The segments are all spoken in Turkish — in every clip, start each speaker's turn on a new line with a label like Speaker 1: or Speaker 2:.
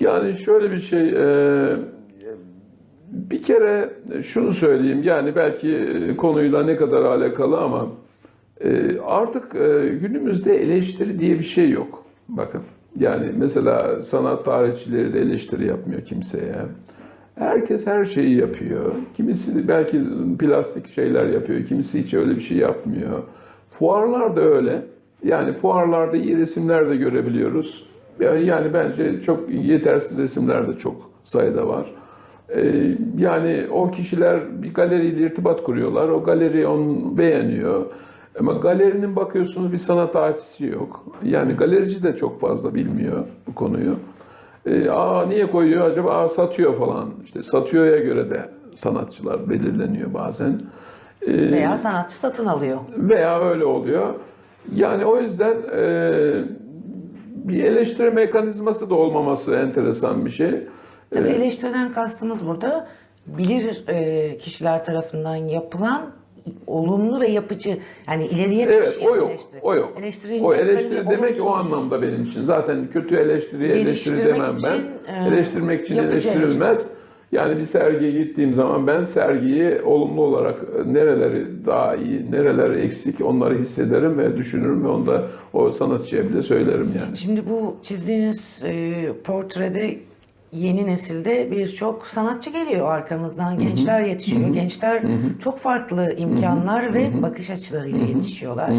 Speaker 1: Yani şöyle bir şey, e, bir kere şunu söyleyeyim, yani belki konuyla ne kadar alakalı ama e, artık e, günümüzde eleştiri diye bir şey yok. Bakın, yani mesela sanat tarihçileri de eleştiri yapmıyor kimseye. Herkes her şeyi yapıyor. Kimisi belki plastik şeyler yapıyor, kimisi hiç öyle bir şey yapmıyor. Fuarlar da öyle. Yani fuarlarda iyi resimler de görebiliyoruz. Yani bence çok yetersiz resimler de çok sayıda var. Ee, yani o kişiler bir galeriyle irtibat kuruyorlar. O galeri onu beğeniyor. Ama galerinin bakıyorsunuz bir sanat tarihçisi yok. Yani galerici de çok fazla bilmiyor bu konuyu. Ee, aa niye koyuyor acaba? Aa satıyor falan. İşte satıyorya göre de sanatçılar belirleniyor bazen. Ee,
Speaker 2: Veya sanatçı satın alıyor.
Speaker 1: veya öyle oluyor. Yani o yüzden e, bir eleştiri mekanizması da olmaması enteresan bir şey.
Speaker 2: Tabii eleştiriden kastımız burada bilir e, kişiler tarafından yapılan olumlu ve yapıcı yani ileriye
Speaker 1: Evet o yok.
Speaker 2: eleştiri.
Speaker 1: O yok.
Speaker 2: Eleştirince
Speaker 1: O eleştiri demek o anlamda benim için. Zaten kötü eleştiri
Speaker 2: Geliştirmek
Speaker 1: demem ben.
Speaker 2: için, e,
Speaker 1: Eleştirmek için
Speaker 2: yapıcı
Speaker 1: eleştirilmez. Yani bir sergiye gittiğim zaman ben sergiyi olumlu olarak e, nereleri daha iyi, nereleri eksik onları hissederim ve düşünürüm ve onu da o sanatçıya bile söylerim yani.
Speaker 2: Şimdi bu çizdiğiniz e, portrede yeni nesilde birçok sanatçı geliyor arkamızdan. Gençler yetişiyor. Gençler çok farklı imkanlar ve bakış açılarıyla yetişiyorlar.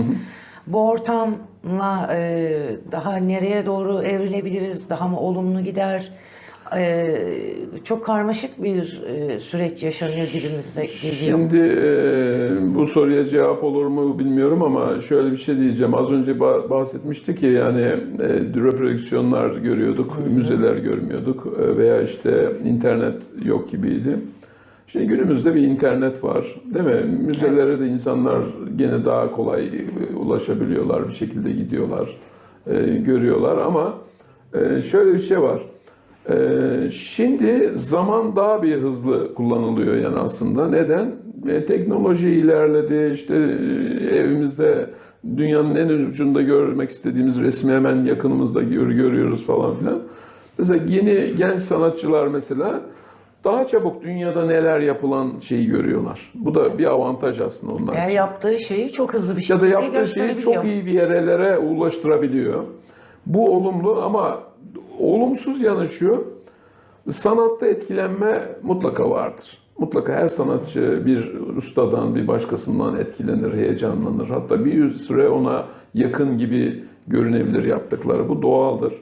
Speaker 2: Bu ortamla e, daha nereye doğru evrilebiliriz? Daha mı olumlu gider? E, çok karmaşık bir e, süreç yaşanıyor gibimize geliyor.
Speaker 1: Şimdi e, bu soruya cevap olur mu bilmiyorum ama şöyle bir şey diyeceğim. Az önce ba- bahsetmiştik ya yani e, reprodüksiyonlar görüyorduk, müzeler görmüyorduk e, veya işte internet yok gibiydi. Şimdi günümüzde bir internet var değil mi? Müzelere de insanlar gene daha kolay ulaşabiliyorlar, bir şekilde gidiyorlar, e, görüyorlar ama e, şöyle bir şey var. Ee, şimdi zaman daha bir hızlı kullanılıyor yani aslında. Neden? E, teknoloji ilerledi. İşte e, evimizde dünyanın en ucunda görmek istediğimiz resmi hemen yakınımızda gör, görüyoruz falan filan. Mesela yeni genç sanatçılar mesela daha çabuk dünyada neler yapılan şeyi görüyorlar. Bu da bir avantaj aslında onlar için.
Speaker 2: yaptığı şeyi çok hızlı bir
Speaker 1: Ya
Speaker 2: şekilde
Speaker 1: da yaptığı şeyi çok iyi bir yerlere ulaştırabiliyor. Bu olumlu ama olumsuz yanı şu, sanatta etkilenme mutlaka vardır. Mutlaka her sanatçı bir ustadan, bir başkasından etkilenir, heyecanlanır. Hatta bir süre ona yakın gibi görünebilir yaptıkları. Bu doğaldır.